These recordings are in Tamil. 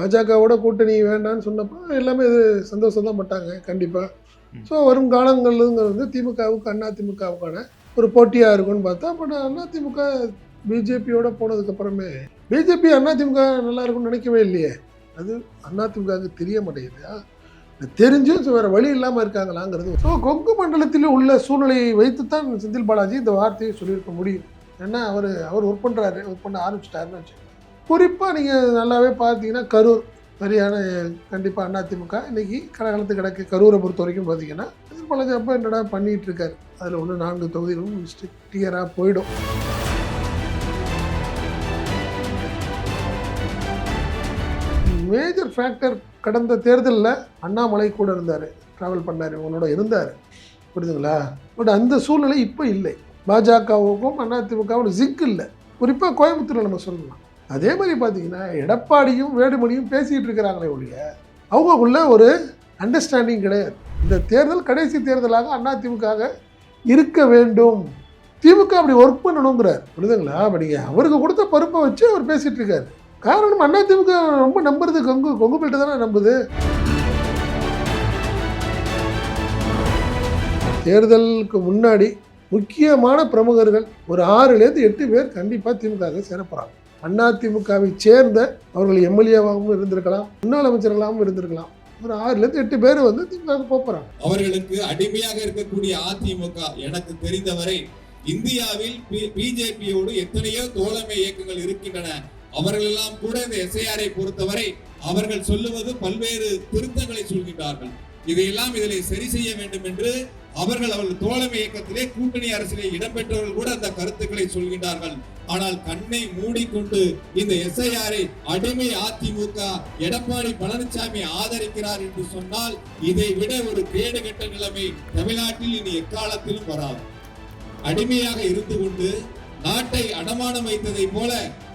பாஜகவோட கூட்டணி வேண்டாம்னு சொன்னப்போ எல்லாமே இது சந்தோஷம் தான் பட்டாங்க கண்டிப்பாக. ஸோ வரும் காலங்கள்ங்கிறது வந்து திமுகவுக்கு அண்ணா திமுகவுக்கான ஒரு போட்டியாக இருக்கும்னு பார்த்தா பட் அண்ணா திமுக பிஜேபியோட போனதுக்கப்புறமே பிஜேபி அண்ணா திமுக நல்லா இருக்கும்னு நினைக்கவே இல்லையே. அது அண்ணா திமுகவுக்கு தெரிய மாட்டேங்குது. தெரிஞ்சும் வேறு வழி இல்லாமல் இருக்காங்களாங்கிறது. ஸோ கொங்கு மண்டலத்தில் உள்ள சூழ்நிலையை வைத்துத்தான் செந்தில் பாலாஜி இந்த வார்த்தையை சொல்லியிருக்க முடியும். ஏன்னா அவர் அவர் ஒர்க் பண்ணுறாரு ஒர்க் பண்ண ஆரம்பிச்சிட்டாருன்னு வச்சு குறிப்பாக நீங்கள் நல்லாவே பார்த்தீங்கன்னா கரூர் சரியான கண்டிப்பாக அதிமுக இன்றைக்கி கடகாலத்து கிடக்கு கரூரை பொறுத்த வரைக்கும் பார்த்தீங்கன்னா செந்தில் அப்போ என்னடா பண்ணிட்டு அதில் ஒன்று நான்கு தொகுதிகளும் கிளியராக போயிடும். மேஜர் ஃபேக்டர் கடந்த தேர்தலில் அண்ணாமலை கூட இருந்தார். ட்ராவல் பண்ணார் இவங்களோட இருந்தார். புரியுதுங்களா? பட் அந்த சூழ்நிலை இப்போ இல்லை. பாஜகவுக்கும் அதிமுகவும் ஜிக் இல்லை. குறிப்பாக கோயம்புத்தூரில் நம்ம சொல்லலாம். அதே மாதிரி பார்த்தீங்கன்னா எடப்பாடியும் வேடுமணியும் பேசிகிட்டு இருக்கிறாங்களே ஒழிய அவங்களுக்குள்ள ஒரு அண்டர்ஸ்டாண்டிங் கிடையாது. இந்த தேர்தல் கடைசி தேர்தலாக அதிமுக இருக்க வேண்டும். திமுக அப்படி ஒர்க் பண்ணணுங்கிறார். புரியுதுங்களா? அப்படி அவருக்கு கொடுத்த பொறுப்பை வச்சு அவர் பேசிகிட்டு இருக்காரு. காரணம் அதிமுக ரொம்ப நம்புறது கொங்கு கொங்கு பெல்ட்டு தானே நம்புது. தேர்தலுக்கு முன்னாடி முக்கியமான பிரமுகர்கள் ஒரு ஆறுலேருந்து எட்டு பேர் கண்டிப்பாக திமுக சேரப்போகிறாங்க அதிமுகவை அண்ணா சேர்ந்த அவர்கள் எம்எல்ஏவாகவும் இருந்திருக்கலாம் முன்னாள் அமைச்சர்களாகவும் இருந்திருக்கலாம். ஒரு ஆறுலேருந்து எட்டு பேர் வந்து திமுக போகிறாங்க அவர்களுக்கு அடிமையாக இருக்கக்கூடிய அதிமுக எனக்கு தெரிந்தவரை இந்தியாவில் பிஜேபியோடு எத்தனையோ தோழமை இயக்கங்கள் இருக்கின்றன. அவர்கள் எல்லாம் கூட இந்த எஸ்ஐஆரை பொறுத்தவரை அவர்கள் சொல்லுவது பல்வேறு திருத்தங்களை சொல்கின்றார்கள். இதையெல்லாம் இதில் சரி செய்ய வேண்டும் என்று அவர்கள் அவர்கள் தோழமை இயக்கத்திலே கூட்டணி அரசிலே இடம்பெற்றவர்கள் கூட அந்த கருத்துக்களை சொல்கின்றார்கள். ஆனால் கண்ணை மூடிக்கொண்டு இந்த எஸ்ஐஆரை அடிமை அதிமுக எடப்பாடி பழனிசாமி ஆதரிக்கிறார் என்று சொன்னால் இதை விட ஒரு கேடுகெட்ட நிலைமை தமிழ்நாட்டில் இனி எக்காலத்திலும் வராது. அடிமையாக இருந்து கொண்டு நாட்டை அடமானம் வைத்ததை போல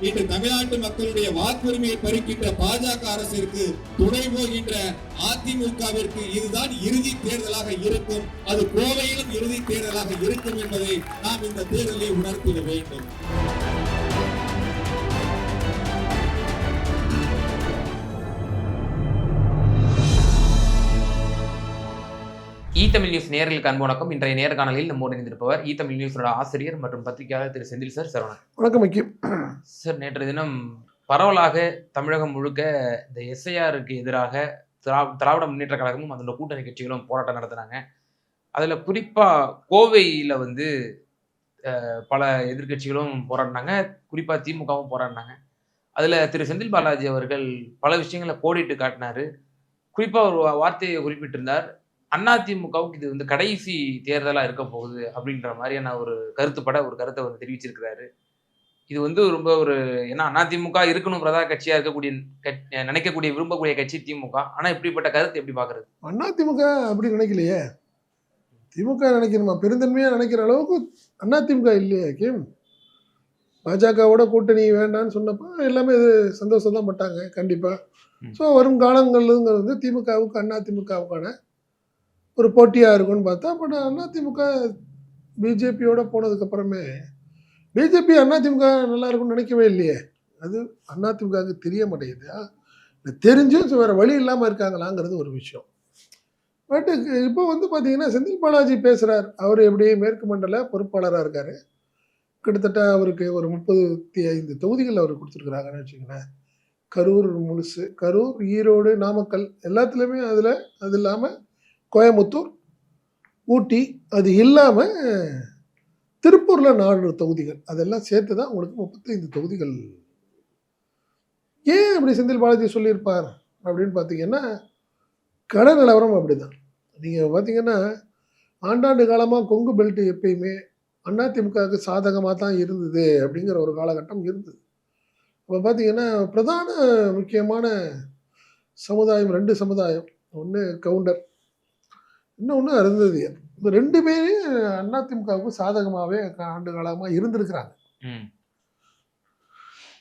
இன்று தமிழ்நாட்டு மக்களுடைய வாக்குரிமையை பறிக்கின்ற பாஜக அரசிற்கு துணை போகின்ற அதிமுகவிற்கு இதுதான் இறுதி தேர்தலாக இருக்கும். அது கோவையிலும் இறுதி தேர்தலாக இருக்கும் என்பதை நாம் இந்த தேர்தலை உணர்த்திட வேண்டும். இ தமிழ் நியூஸ் நேர்களுக்கு அன்பு வணக்கம். இன்றைய நேர்காணலில் நம்மோடு இணைந்திருப்பவர் இ தமிழ் நியூஸோட ஆசிரியர் மற்றும் பத்திரிகையாளர் திரு செந்தில் சார் சரவணன் வணக்கம். முக்கியம் சார் நேற்று தினம் பரவலாக தமிழகம் முழுக்க இந்த எஸ்ஐஆருக்கு எதிராக திரா- திராவிட முன்னேற்ற கழகமும் அதோட கூட்டணி கட்சிகளும் போராட்டம் நடத்துனாங்க. அதில் குறிப்பாக கோவையில் வந்து பல எதிர்க்கட்சிகளும் போராடினாங்க. குறிப்பாக திமுகவும் போராடினாங்க. அதில் திரு செந்தில் பாலாஜி அவர்கள் பல விஷயங்களை கோடிட்டு காட்டினாரு. குறிப்பாக ஒரு வார்த்தையை குறிப்பிட்டிருந்தார். அதிமுகவுக்கு இது வந்து கடைசி தேர்தலாக இருக்க போகுது அப்படின்ற மாதிரியான ஒரு கருத்துப்பட ஒரு கருத்தை வந்து தெரிவிச்சிருக்கிறாரு. இது வந்து ரொம்ப ஒரு ஏன்னா அதிமுக இருக்கணுங்கிறதா கட்சியா இருக்கக்கூடிய கட்- நினைக்கக்கூடிய விரும்பக்கூடிய கட்சி திமுக. ஆனா இப்படிப்பட்ட கருத்து எப்படி பாக்குறது? அண்ணா திமுக அப்படி நினைக்கலையே. திமுக நினைக்கணுமா? பெருந்தன்மையாக நினைக்கிற அளவுக்கு அண்ணா திமுக இல்லையே கேம். பாஜகவோட கூட்டணி வேண்டாம்னு சொன்னப்போ எல்லாமே இது சந்தோஷம் தான் பட்டாங்க கண்டிப்பாக. ஸோ வரும் காலங்கள்ங்கிறது வந்து திமுகவுக்கு அண்ணா திமுகவுக்கான ஒரு போட்டியாக இருக்கும்னு பார்த்தா பட் அண்ணா திமுக பிஜேபியோட போனதுக்கப்புறமே பிஜேபி அண்ணா திமுக நல்லா இருக்கும்னு நினைக்கவே இல்லையே. அது அண்ணா திமுகவுக்கு தெரிய மாட்டேங்குது. இது தெரிஞ்சும் வேறு வழி இல்லாமல் இருக்காங்களாங்கிறது ஒரு விஷயம். பட் இப்போ வந்து பார்த்தீங்கன்னா செந்தில் பாலாஜி பேசுகிறார் அவர் எப்படி மேற்கு மண்டல பொறுப்பாளராக இருக்கார். கிட்டத்தட்ட அவருக்கு ஒரு முப்பத்தி ஐந்து தொகுதிகள் அவர் கொடுத்துருக்குறாங்கன்னு வச்சுங்களேன் கரூர் முழுசு கரூர் ஈரோடு நாமக்கல் எல்லாத்துலேயுமே அதில் அது இல்லாமல் கோயம்புத்தூர் ஊட்டி அது இல்லாமல் திருப்பூரில் நாலு தொகுதிகள். அதெல்லாம் சேர்த்து தான் உங்களுக்கு முப்பத்தைந்து தொகுதிகள். ஏன் அப்படி செந்தில் பாலாஜி சொல்லியிருப்பார் அப்படின்னு பார்த்தீங்கன்னா கட நிலவரம் அப்படிதான். நீங்கள் பார்த்தீங்கன்னா ஆண்டாண்டு காலமாக கொங்கு பெல்ட் எப்பயுமே அதிமுகவுக்கு சாதகமாக தான் இருந்தது அப்படிங்கிற ஒரு காலகட்டம் இருந்தது. இப்போ பார்த்தீங்கன்னா பிரதான முக்கியமான சமுதாயம் ரெண்டு சமுதாயம். ஒன்று கவுண்டர் இன்னொன்று அருந்ததியர் இந்த ரெண்டுமே அதிமுகவுக்கு சாதகமாகவே ஆண்டு காலமாக இருந்திருக்கிறாங்க.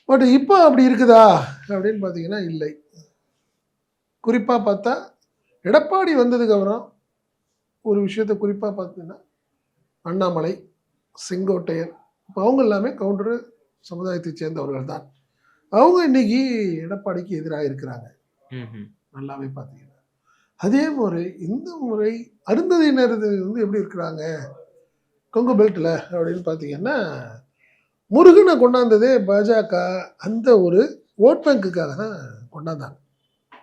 பட் இப்போ அப்படி இருக்குதா அப்படின்னு பார்த்தீங்கன்னா இல்லை. குறிப்பாக பார்த்தா எடப்பாடி வந்ததுக்கப்புறம் ஒரு விஷயத்தை குறிப்பாக பார்த்தீங்கன்னா அண்ணாமலை செங்கோட்டையன் இப்போ அவங்க எல்லாமே கவுண்டர் சமுதாயத்தைச் சேர்ந்தவர்கள் தான் அவங்க இன்னைக்கு எடப்பாடிக்கு எதிராக இருக்கிறாங்க. ம், ம். நல்லாவே பார்த்தீங்கன்னா அதே முறை இந்த முறை அருந்ததியினர் வந்து எப்படி இருக்கிறாங்க? கொங்கு பெல்ட்டில் அப்படின்னு பார்த்தீங்கன்னா முருகனை கொண்டாந்ததே பாஜக அந்த ஒரு ஓட் பேங்க்குக்காக தான் கொண்டாந்தாங்க.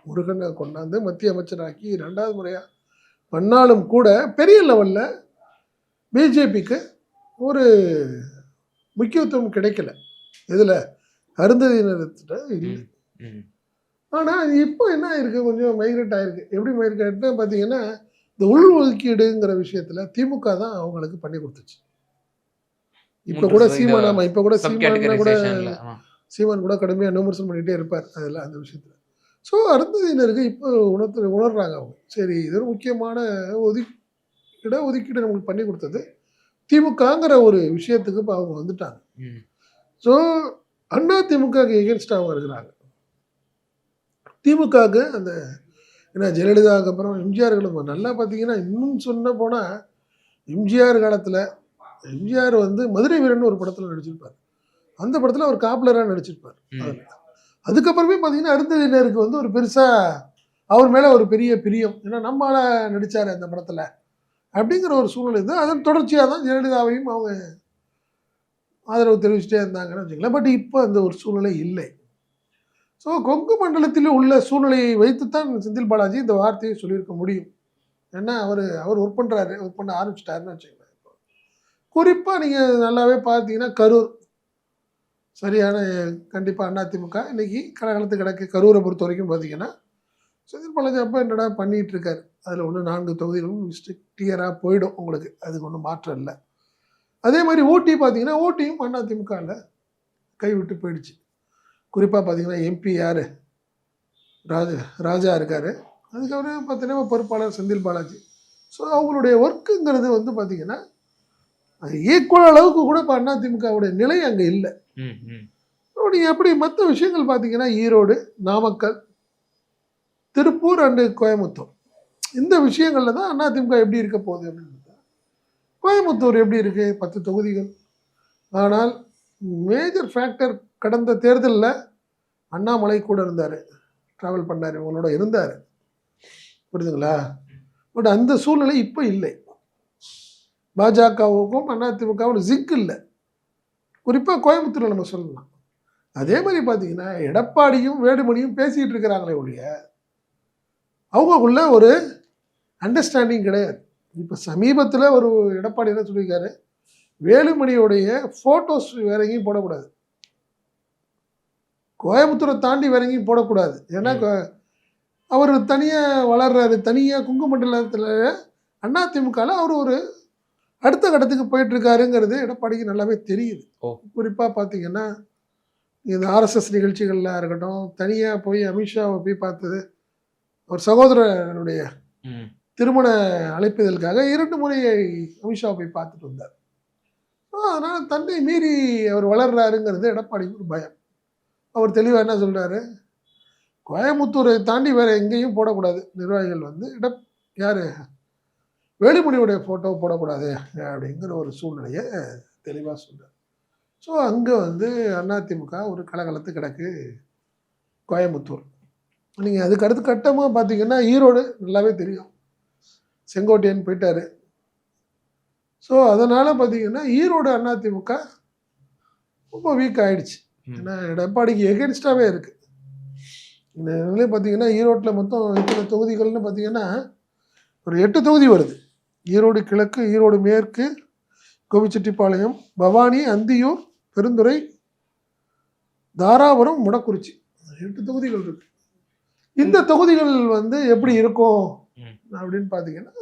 முருகனை கொண்டாந்து மத்திய அமைச்சராக்கி ரெண்டாவது முறையாக பண்ணாலும் கூட பெரிய லெவலில் பிஜேபிக்கு ஒரு முக்கியத்துவம் கிடைக்கல. இதில் அருந்ததியினர்கிட்ட இல்லை. ஆனால் இப்போ என்ன ஆயிருக்கு? கொஞ்சம் மைக்ரேட் ஆயிருக்கு. எப்படி மைக்ரேட் பார்த்தீங்கன்னா இந்த உள் ஒதுக்கீடுங்கிற விஷயத்தில் திமுக தான் அவங்களுக்கு பண்ணி கொடுத்துச்சு. இப்போ கூட சீமான் இப்போ கூட சீமான் கூட. சீமான் கூட கடுமையாக விமர்சனம் பண்ணிகிட்டே இருப்பார். அதில் அந்த விஷயத்தில். ஸோ அருந்ததியினருக்கு இப்போ உணர்த்து உணர்றாங்க அவங்க. சரி இது ஒரு முக்கியமான ஒதுக்கி இட ஒதுக்கீடு நமக்கு பண்ணி கொடுத்தது திமுகங்கிற ஒரு விஷயத்துக்கு இப்போ அவங்க வந்துட்டாங்க. ஸோ அண்ணா திமுகக்கு எகென்ஸ்டாக அவங்க இருக்கிறாங்க. திமுகவுக்கு அந்த ஏன்னா ஜெயலலிதாவுக்கு அப்புறம் எம்ஜிஆர் காலம் நல்லா பார்த்தீங்கன்னா இன்னும் சொன்ன போனால் எம்ஜிஆர் காலத்தில் எம்ஜிஆர் வந்து மதுரை வீரன் ஒரு படத்தில் நடிச்சிருப்பார். அந்த படத்தில் அவர் காப்லராக நடிச்சிருப்பார். அதுக்கப்புறமே பார்த்தீங்கன்னா அருந்ததினருக்கு வந்து ஒரு பெருசாக அவர் மேலே ஒரு பெரிய பிரியம். ஏன்னா நம்மளால நடித்தார் அந்த படத்தில் அப்படிங்கிற ஒரு சூழ்நிலை இருந்து அதன் தொடர்ச்சியாக தான் ஜெயலலிதாவையும் அவங்க ஆதரவு தெரிவிச்சுட்டே இருந்தாங்கன்னு வச்சுக்கலாம் பட் இப்போ அந்த ஒரு சூழ்நிலை இல்லை. ஸோ கொங்கு மண்டலத்தில் உள்ள சூழ்நிலையை வைத்துத்தான் செந்தில் பாலாஜி இந்த வார்த்தையை சொல்லியிருக்க முடியும். ஏன்னா அவர் அவர் ஒர்க் பண்ணுறாரு ஒர்க் பண்ண ஆரம்பிச்சிட்டாருன்னு வச்சுக்கலாம் குறிப்பாக நீங்கள் நல்லாவே பார்த்தீங்கன்னா கரூர். சரியான கண்டிப்பாக அதிமுக இன்றைக்கி கலகலத்து கிடக்கு கரூரை பொறுத்த வரைக்கும் பார்த்தீங்கன்னா செந்தில் பாலாஜி அப்போ என்னடா பண்ணிகிட்டு இருக்காரு அதில் ஒன்று நான்கு தொகுதிகளும் கிளியராக போயிடும் உங்களுக்கு. அதுக்கு ஒன்றும் மாற்றம் இல்லை. அதே மாதிரி ஊட்டி பார்த்தீங்கன்னா ஊட்டியும் அதிமுகவில் கைவிட்டு போயிடுச்சு. குறிப்பாக பார்த்தீங்கன்னா எம்பி யார்? ராஜா ராஜா இருக்கார். அதுக்கப்புறம் பார்த்தீங்கன்னா பொறுப்பாளர் செந்தில் பாலாஜி. ஸோ அவங்களுடைய ஒர்க்குங்கிறது வந்து பார்த்தீங்கன்னா ஈக்குவல் அளவுக்கு கூட இப்போ அதிமுகவுடைய நிலை அங்கே இல்லை. நீங்கள் எப்படி மற்ற விஷயங்கள் பார்த்தீங்கன்னா ஈரோடு நாமக்கல் திருப்பூர் அண்டு கோயம்புத்தூர். இந்த விஷயங்களில் தான் அதிமுக எப்படி இருக்க போகுது அப்படின்னு கோயம்புத்தூர் எப்படி இருக்கு? பத்து தொகுதிகள். ஆனால் மேஜர் ஃபேக்டர் கடந்த தேர்தலில் அண்ணாமலை கூட இருந்தார். ட்ராவல் பண்ணார் இவங்களோட இருந்தார். புரியுதுங்களா பட் அந்த சூழ்நிலை இப்போ இல்லை. பாஜகவுக்கும் அதிமுகவும் ஜிக் இல்லை. குறிப்பாக கோயம்புத்தூரில் நம்ம சொல்லலாம். அதே மாதிரி பார்த்தீங்கன்னா எடப்பாடியும் வேலுமணியும் பேசிகிட்டு இருக்கிறாங்களே ஒழிய அவங்களுக்குள்ள ஒரு அண்டர்ஸ்டாண்டிங் கிடையாது. இப்போ சமீபத்தில் ஒரு எடப்பாடி என்ன சொல்லியிருக்காரு? வேலுமணியோடைய ஃபோட்டோஸ் வேற எங்கேயும் போடக்கூடாது. கோயம்புத்தூரை தாண்டி வேற எங்கேயும் போடக்கூடாது ஏன்னா. அவர் தனியாக வளர்றாரு தனியாக குங்குமண்டலத்தில் அதிமுகவில் அவர் ஒரு அடுத்த கட்டத்துக்கு போயிட்டு இருக்காருங்கிறது எடப்பாடிக்கு நல்லாவே தெரியுது. குறிப்பாக பார்த்தீங்கன்னா இந்த ஆர்எஸ்எஸ் நிகழ்ச்சிகள்லாம் இருக்கட்டும் தனியாக போய் அமித்ஷாவை போய் பார்த்தது அவர் சகோதரனுடைய. திருமண அழைப்பிதழுக்காக இரண்டு முறை அமித்ஷாவை போய் பார்த்துட்டு வந்தார் அதனால் தன்னை மீறி அவர் வளர்றாருங்கிறது எடப்பாடிக்கு ஒரு பயம் அவர் தெளிவாக என்ன சொல்கிறாரு கோயம்புத்தூரை தாண்டி வேறு எங்கேயும் போடக்கூடாது. நிர்வாகிகள் வந்து இட யார்? வேலுமணியுடைய ஃபோட்டோ போடக்கூடாது அப்படிங்கிற ஒரு சூழ்நிலையை தெளிவாக சொல்கிறார் ஸோ அங்கே வந்து அதிமுக ஒரு கலகலத்து கிடக்கு கோயம்புத்தூர். நீங்கள் அதுக்கு அடுத்து கட்டமாக பார்த்தீங்கன்னா ஈரோடு நல்லாவே தெரியும். செங்கோட்டையன் போயிட்டார். ஸோ அதனால் பார்த்தீங்கன்னா ஈரோடு அதிமுக ரொம்ப வீக் ஆகிடுச்சு ஏன்னா எடப்பாடிக்கு எகென்ஸ்டாகவே இருக்குது இந்த இதுலேயே பார்த்தீங்கன்னா ஈரோட்டில் மொத்தம் எத்தனை தொகுதிகள்னு பார்த்தீங்கன்னா ஒரு எட்டு தொகுதி வருது. ஈரோடு கிழக்கு ஈரோடு மேற்கு கோபிச்செட்டிப்பாளையம் பவானி அந்தியூர் பெருந்துறை தாராபுரம் முடக்குறிச்சி. எட்டு தொகுதிகள் இருக்கு. இந்த தொகுதிகள் வந்து எப்படி இருக்கும். அப்படின்னு பார்த்தீங்கன்னா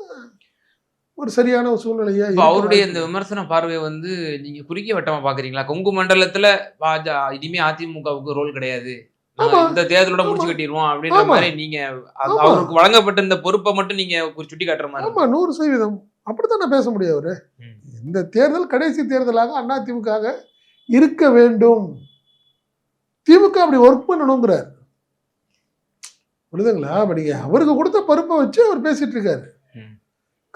ஒரு சரியான ஒரு சூழ்நிலையா அவருடைய இந்த விமர்சன பார்வையை வந்து நீங்க குறுகிய வட்டமா பாக்குறீங்களா கொங்கு மண்டலத்துல பாஜ இனிமே அதிமுகவுக்கு ரோல் கிடையாது. இந்த தேர்தலோட முடிச்சு. கட்டிடுவோம் அப்படின்ற. மாதிரி நீங்க. அவருக்கு வழங்கப்பட்ட இந்த பொறுப்பை மட்டும் நீங்க சுட்டி காட்டுற மாதிரி ஆமா நூறு சதவீதம் அப்படித்தான் பேச முடியும் அவரு. இந்த தேர்தல் கடைசி தேர்தலாக அண்ணா திமுக இருக்க வேண்டும் திமுக அப்படி ஒர்க் பண்ணணுங்கிறார் புரியுதுங்களா அப்ப நீங்க அவருக்கு கொடுத்த பொறுப்பை வச்சு அவர் பேசிட்டு இருக்காரு.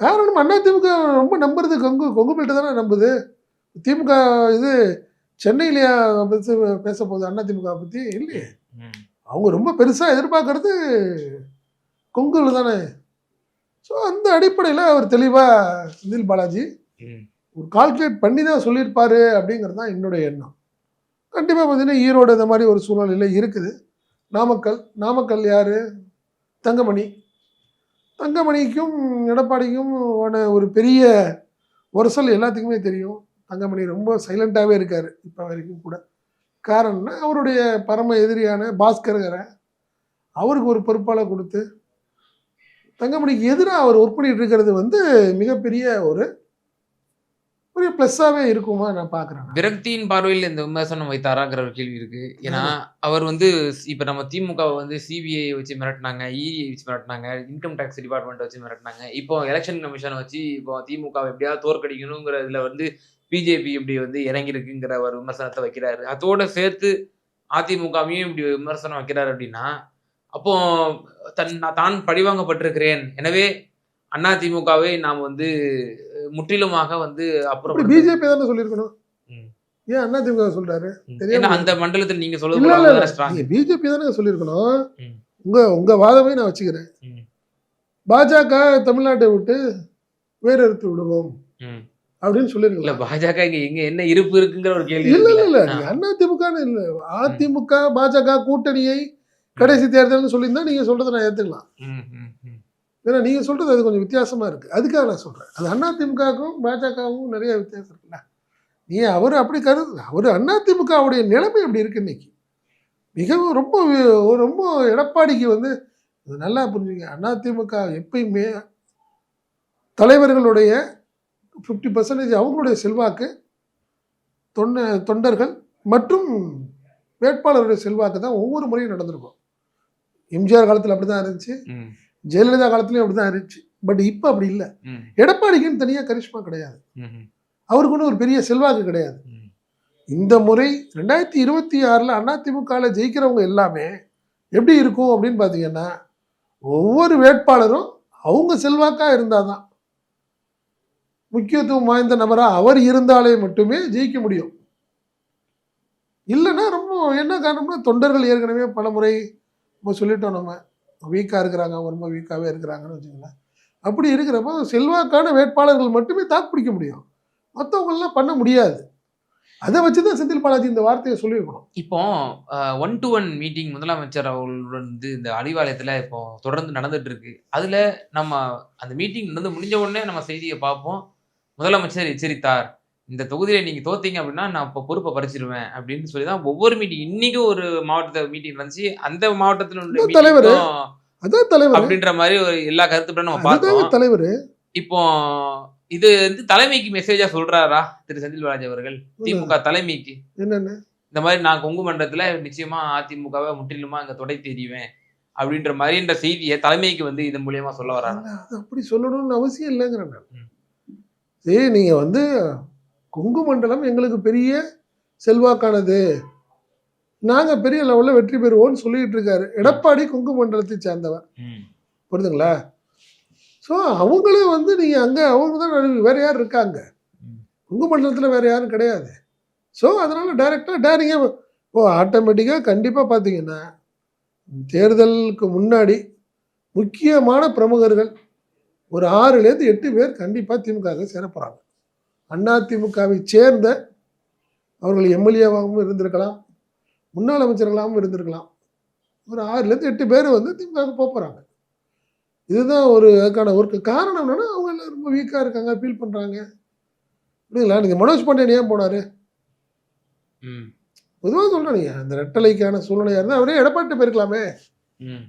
காரணம் அண்ணா திமுக ரொம்ப நம்புறது கொங்கு கொங்கு தானே நம்புது. திமுக இது சென்னையிலேயே பேச பேச போகுது அதிமுக பற்றி இல்லையே. அவங்க ரொம்ப பெருசாக எதிர்பார்க்கறது கொங்குல தானே. ஸோ அந்த அடிப்படையில் அவர் தெளிவாக செந்தில் பாலாஜி. ஒரு கால்குலேட் பண்ணி தான் சொல்லியிருப்பாரு அப்படிங்கிறது தான் என்னுடைய எண்ணம். கண்டிப்பாக பார்த்தீங்கன்னா ஈரோடு இந்த மாதிரி ஒரு சூழ்நிலையில இருக்குது. நாமக்கல் நாமக்கல் யார்? தங்கமணி. தங்கமணிக்கும் எடப்பாடிக்கும் ஆன ஒரு பெரிய உரசல் எல்லாத்துக்குமே தெரியும். தங்கமணி ரொம்ப சைலண்ட்டாகவே இருக்கார் இப்போ வரைக்கும் கூட. காரணம்னா அவருடைய பரம எதிரியான பாஸ்கருங்கிற அவருக்கு ஒரு பொறுப்பாளர் கொடுத்து தங்கமணிக்கு எதிராக அவர் ஒர்க் பண்ணிகிட்டு இருக்கிறது வந்து மிகப்பெரிய ஒரு பெரிய ப்ளஸ்ஸாகவே இருக்குமா நான் பார்க்குறேன் விரக்தியின் பார்வையில் இந்த விமர்சனம் வைத்தாராங்கிற ஒரு கேள்வி இருக்கு. ஏன்னா அவர் வந்து இப்ப நம்ம திமுக வச்சு சிபிஐ வச்சு மிரட்டினாங்க இடி வச்சு மிரட்டினாங்க இன்கம் டேக்ஸ் டிபார்ட்மெண்ட் வச்சு மிரட்டினாங்க. இப்போ எலெக்ஷன் கமிஷனை வச்சு இப்போ திமுக எப்படியாவது தோற்கடிக்கணுங்கிறதுல வந்து பிஜேபி இப்படி வந்து இறங்கியிருக்குங்கிற ஒரு விமர்சனத்தை வைக்கிறாரு. அதோட சேர்த்து அதிமுகவையும் இப்படி விமர்சனம் வைக்கிறாரு அப்படின்னா அப்போ தன் தான் பழிவாங்கப்பட்டிருக்கிறேன். எனவே அதிமுகவை நாம் வந்து முற்றிலுமாக வந்து அப்புறம் பிஜேபி தானே சொல்லியிருக்கணும். ஏன் சொல்றாரு? ம். தெரியாம ஏன்னா அந்த மண்டலத்தில் நீங்க. நீங்க பிஜேபி தானே சொல்லியிருக்கணும். உங்க உங்க வாதமே நான் வச்சுக்கிறேன். பாஜக தமிழ்நாட்டை விட்டு வேறறுத்து விடுவோம். ம். அப்படின்னு இல்ல சொல்லியிருக்கலாம் பாஜக இங்க எங்க என்ன இருப்பு இருக்குங்கிற ஒரு கேள்வி இல்ல இல்ல. இல்ல அண்ணா திமுகன்னு இல்ல. அதிமுக பாஜக கூட்டணியை கடைசி தேர்தல்னு சொல்லியிருந்தா நீங்க சொல்றதை நான் ஏத்துக்கலாம். ஏன்னா நீங்கள் சொல்கிறது அது கொஞ்சம் வித்தியாசமாக இருக்குது அதுக்காக நான் சொல்கிறேன் அது அண்ணா திமுகவுக்கும் பாஜகவும் நிறைய வித்தியாசம் இருக்குல்ல? நீ அவர் அப்படி கருது அவர் அண்ணா திமுகவுடைய நிலைமை அப்படி இருக்கு இன்னைக்கு? மிகவும் ரொம்ப ரொம்ப எடப்பாடிக்கு வந்து இது நல்லா புரிஞ்சுங்க. அண்ணா திமுக எப்பயுமே தலைவர்களுடைய ஃபிஃப்டி பர்சன்டேஜ் அவங்களுடைய செல்வாக்கு தொண்ட தொண்டர்கள் மற்றும் வேட்பாளருடைய செல்வாக்கு தான் ஒவ்வொரு முறையும் நடந்திருக்கும். எம்ஜிஆர் காலத்தில் அப்படி தான் இருந்துச்சு ஜெயலலிதா காலத்துலயும் அப்படிதான் இருந்துச்சு. பட் இப்போ அப்படி இல்லை. எடப்பாடிக்குன்னு தனியாக கரிஷ்மா கிடையாது. அவருக்கு ஒன்றும் ஒரு பெரிய செல்வாக்கு கிடையாது. இந்த முறை ரெண்டாயிரத்தி இருபத்தி ஆறில் அதிமுகவில் ஜெயிக்கிறவங்க எல்லாமே எப்படி இருக்கும் அப்படின்னு பார்த்தீங்கன்னா ஒவ்வொரு வேட்பாளரும் அவங்க செல்வாக்காக இருந்தால் தான் முக்கியத்துவம் வாய்ந்த நபராக அவர் இருந்தாலே மட்டுமே ஜெயிக்க முடியும். இல்லைன்னா ரொம்ப என்ன காரணம்னா தொண்டர்கள் ஏற்கனவே பல முறை நம்ம சொல்லிட்டோம் நம்ம. வீக்காக இருக்கிறாங்க ரொம்ப வீக்காகவே இருக்கிறாங்கன்னு வச்சுங்களேன் அப்படி இருக்கிறப்போ செல்வாக்கான வேட்பாளர்கள் மட்டுமே தாக்கு பிடிக்க முடியும். மற்றவங்களாம் பண்ண முடியாது. அதை வச்சு தான் செந்தில் பாலாஜி இந்த வார்த்தையை சொல்லியிருக்கணும் இப்போ ஒன் டு ஒன் மீட்டிங் முதலமைச்சர் அவர்களுடன் வந்து இந்த அறிவாலயத்தில் இப்போ தொடர்ந்து நடந்துட்டு இருக்கு. அதில் நம்ம அந்த மீட்டிங் நடந்து முடிஞ்ச உடனே நம்ம செய்தியை பார்ப்போம். முதலமைச்சர் எச்சரித்தார். இந்த தொகுதியில நீங்க தோத்தீங்க அப்படின்னா நான் இப்போ பொறுப்பை பறிச்சிருவேன் அப்படின்னு சொல்லி தான் ஒவ்வொரு மீட்டிங் இன்னைக்கு ஒரு மாவட்டத்தை மீட்டிங் நடந்துச்சு. அந்த மாவட்டத்தில் உள்ள தலைவரு. அதான் தலைவர். அப்படின்ற மாதிரி ஒரு எல்லா கருத்துப்படும் நம்ம பார்த்தோம். தலைவர். இப்போ இது வந்து தலைமைக்கு மெசேஜா சொல்றாரா திரு செந்தில் பாலாஜி அவர்கள்? திமுக தலைமைக்கு. என்னென்ன? இந்த மாதிரி நான் கொங்கு மண்டலத்துல நிச்சயமா அதிமுகவை முற்றிலுமா இங்க தொடை தெரிவேன் அப்படின்ற மாதிரின்ற செய்தியை தலைமைக்கு வந்து இதன் மூலியமா சொல்ல வராங்க அப்படி சொல்லணும்னு அவசியம் இல்லைங்கிறேன் நான். சரி நீங்கள் வந்து கொங்கு மண்டலம் எங்களுக்கு பெரிய செல்வாக்கானது. நாங்கள் பெரிய லெவலில் வெற்றி பெறுவோம்னு சொல்லிட்டு இருக்காரு. எடப்பாடி கொங்கு மண்டலத்தை சேர்ந்தவர் புரியுதுங்களா? ஸோ அவங்களும் வந்து நீங்கள் அங்கே அவங்க தான் வேற யார் இருக்காங்க. கொங்கு மண்டலத்தில் வேற யாரும் கிடையாது. ஸோ அதனால் டைரெக்டாக டேரிங்க ஓ ஆட்டோமேட்டிக்காக கண்டிப்பாக பார்த்தீங்கன்னா தேர்தலுக்கு முன்னாடி முக்கியமான பிரமுகர்கள் ஒரு ஆறுலேருந்து எட்டு பேர் கண்டிப்பாக திமுக சேர போகிறாங்க அண்ணா திமுகவை சேர்ந்த அவர்கள் எம்எல்ஏவாகவும் இருந்திருக்கலாம் முன்னாள் அமைச்சர்களாகவும் இருந்திருக்கலாம். ஒரு ஆறுலேருந்து எட்டு பேர் வந்து திமுக போக போகிறாங்க இதுதான் ஒரு அதுக்கான ஒரு காரணம் என்னன்னா அவங்க எல்லாம் ரொம்ப வீக்காக இருக்காங்க ஃபீல் பண்ணுறாங்க இல்லைங்களா நீங்கள் மனோஜ் பாண்டியன் ஏன் போனார்? ம், பொதுவாக சொல்கிறேன் நீங்கள் அந்த ரெட்டலைக்கான சூழ்நிலையாக இருந்தால் அவரே எடப்பாட்டு போயிருக்கலாமே. ம்,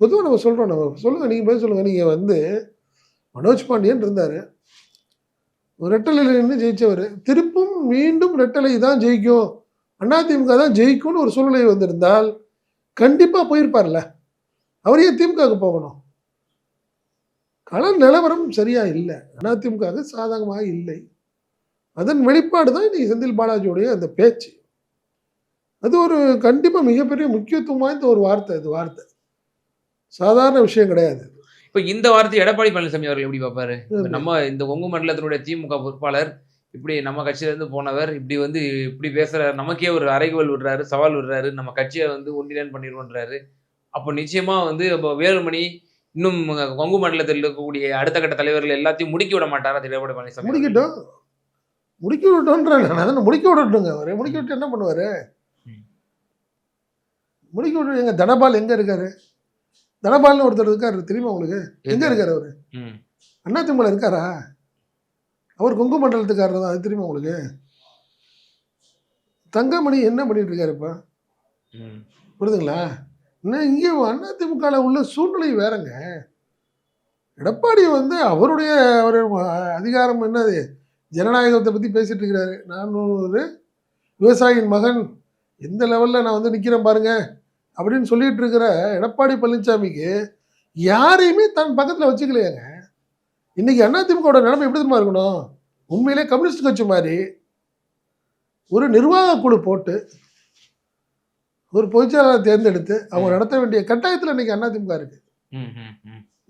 பொதுவாக நம்ம சொல்கிறோம் நம்ம சொல்லுங்கள் நீங்கள் போய் சொல்லுங்கள் நீங்கள் வந்து மனோஜ் பாண்டியன் இருந்தார். ரெட்டலையில் நின்று ஜெயித்தவர் திருப்பும் மீண்டும் ரெட்டலை தான் ஜெயிக்கும் அதிமுக தான் ஜெயிக்கும்னு ஒரு சூழ்நிலை வந்திருந்தால் கண்டிப்பாக போயிருப்பார்ல. அவர் ஏன் திமுகவுக்கு போகணும். கள நிலவரம் சரியாக இல்லை. அதிமுக சாதகமாக இல்லை. அதன் வெளிப்பாடு தான் இன்றைக்கி செந்தில் பாலாஜியுடைய அந்த பேச்சு. அது ஒரு கண்டிப்பாக மிகப்பெரிய முக்கியத்துவம் வாய்ந்த ஒரு வார்த்தை இது வார்த்தை. சாதாரண விஷயம் கிடையாது. இப்ப இந்த வார்த்தை எடப்பாடி பழனிசாமி அவர்கள் எப்படி பார்ப்பாரு? இப்ப நம்ம இந்த கொங்கு மண்டலத்தினுடைய திமுக பொறுப்பாளர் இப்படி நம்ம கட்சியில இருந்து போனவர் இப்படி வந்து இப்படி பேசுறாரு நமக்கே ஒரு அறைகோல் விடுறாரு சவால் விடுறாரு நம்ம கட்சியை வந்து ஒன்றிலன் பண்ணிடுவோன்றாரு. அப்போ நிச்சயமா வந்து அப்போ வேலுமணி இன்னும் கொங்கு மண்டலத்தில் இருக்கக்கூடிய அடுத்த கட்ட தலைவர்கள் எல்லாத்தையும் முடுக்கி விட மாட்டாரா எடப்பாடி பழனிசாமி முடிக்கட்டும். முடிக்க அதான் முடிக்க விடட்டுங்க. அவரு முடிக்க விட்டு என்ன பண்ணுவாரு. முடிக்க விட்டு எங்க தனபால் எங்க இருக்காரு? தனபால்னு ஒருத்தர் இருக்காரு தெரியுமா உங்களுக்கு? எங்க? இருக்காரு அவரு? ம். அதிமுக இருக்காரா? அவர் கொங்கு மண்டலத்துக்காரர் தான் அது தெரியுமா உங்களுக்கு? தங்கமணி என்ன பண்ணிட்டு இருக்காரு இப்போ? ம். புரியுதுங்களா? இன்னும் இங்கே அதிமுகவில் உள்ள சூழ்நிலை வேறங்க. எடப்பாடி வந்து அவருடைய ஒரு அதிகாரம் என்னது? ஜனநாயகத்தை பற்றி பேசிட்டு இருக்கிறாரு நான் ஒரு விவசாயியின் மகன். எந்த லெவலில் நான் வந்து நிற்கிறேன் பாருங்க. அப்படின்னு சொல்லிட்டு இருக்கிற எடப்பாடி பழனிசாமிக்கு யாரையுமே தன் பக்கத்தில் வச்சுக்கலையாங்க. இன்னைக்கு அதிமுகவோட நிலைமை எப்படி தெரியுமா இருக்கணும்? உண்மையிலே கம்யூனிஸ்ட் கட்சி மாதிரி ஒரு நிர்வாக குழு போட்டு ஒரு பொதுச்செயலாளர் தேர்ந்தெடுத்து அவங்க நடத்த வேண்டிய கட்டாயத்தில் இன்னைக்கு அதிமுக இருக்கு.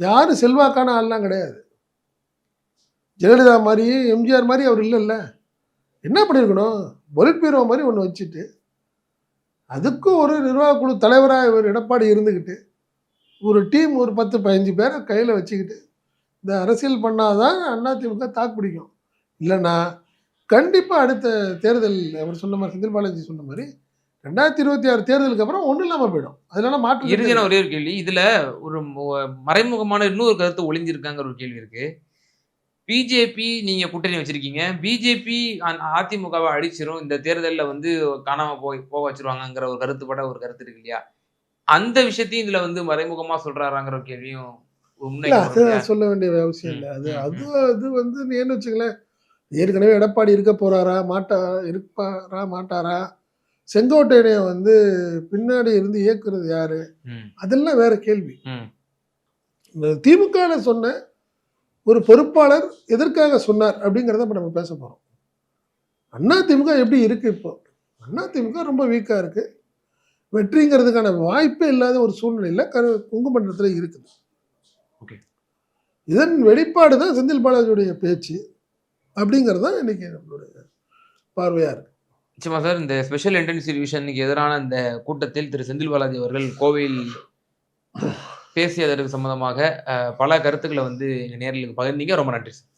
யாரும் செல்வாக்கான ஆள்லாம் கிடையாது. ஜெயலலிதா மாதிரி எம்ஜிஆர் மாதிரி அவர் இல்லைல்ல. என்ன பண்ணியிருக்கணும்? பொலிட் பீரோ மாதிரி ஒன்று வச்சுட்டு அதுக்கும் ஒரு நிர்வாக குழு தலைவராக இவர் எடப்பாடி இருந்துக்கிட்டு ஒரு டீம் ஒரு பத்து பதினஞ்சு பேரை கையில் வச்சுக்கிட்டு இந்த அரசியல் பண்ணாதான் அதிமுக தாக்கு பிடிக்கும். இல்லைன்னா கண்டிப்பாக அடுத்த தேர்தல் அவர் சொன்ன மாதிரி செந்தில் பாலாஜி சொன்ன மாதிரி ரெண்டாயிரத்தி இருபத்தி ஆறு தேர்தலுக்கு அப்புறம் ஒன்றும் இல்லாமல் போயிடும். அதனால மாற்று இறுதியான ஒரே ஒரு கேள்வி இதுல ஒரு மறைமுகமான இன்னொரு கருத்து ஒளிஞ்சிருக்காங்கிற ஒரு கேள்வி இருக்கு. பிஜேபி நீங்க கூட்டணி வச்சிருக்கீங்க. பிஜேபி அதிமுகவை அடிச்சிரும். இந்த தேர்தல்ல வந்து காணாம போய் போக வச்சிருவாங்கங்கிற ஒரு கருத்துப்பட ஒரு கருத்து இருக்கு இல்லையா? அந்த விஷயத்தையும் இதுல வந்து மறைமுகமா சொல்றாராங்கிற கேள்வியும் அது? சொல்ல வேண்டிய அவசியம் இல்லை. அது அது அது வந்து நீ என்ன வச்சுங்களேன் ஏற்கனவே எடப்பாடி இருக்க போறாரா? மாட்டா இருப்பாரா? மாட்டாரா? செங்கோட்டையனை வந்து பின்னாடி இருந்து இயக்குறது யாரு? அதெல்லாம் வேற கேள்வி. திமுக சொன்ன ஒரு பொறுப்பாளர் எதற்காக சொன்னார் அப்படிங்கிறத இப்போ நம்ம பேச போறோம். அண்ணா திமுக எப்படி இருக்கு இப்போ? அண்ணா திமுக ரொம்ப வீக்கா இருக்கு. வெற்றிங்கிறதுக்கான வாய்ப்பே இல்லாத ஒரு சூழ்நிலையில கரு குங்குமண்டலத்தில் இருக்குது. Okay. இதன் வெளிப்பாடு தான் செந்தில் பாலாஜியுடைய பேச்சு அப்படிங்கிறது தான் இன்னைக்கு நம்மளுடைய பார்வையா இருக்கு. நிச்சயமா சார் இந்த ஸ்பெஷல் இன்டென்சிவ் டிவிஷனுக்கு எதிரான இந்த கூட்டத்தில் திரு செந்தில் பாலாஜி அவர்கள் கோவையில் பேசியதற்கு சம்பந்தமாக சம்மந்தமாக பல கருத்துக்களை வந்து நேரில் பகிர்ந்தீங்க. ரொம்ப நன்றி சார்.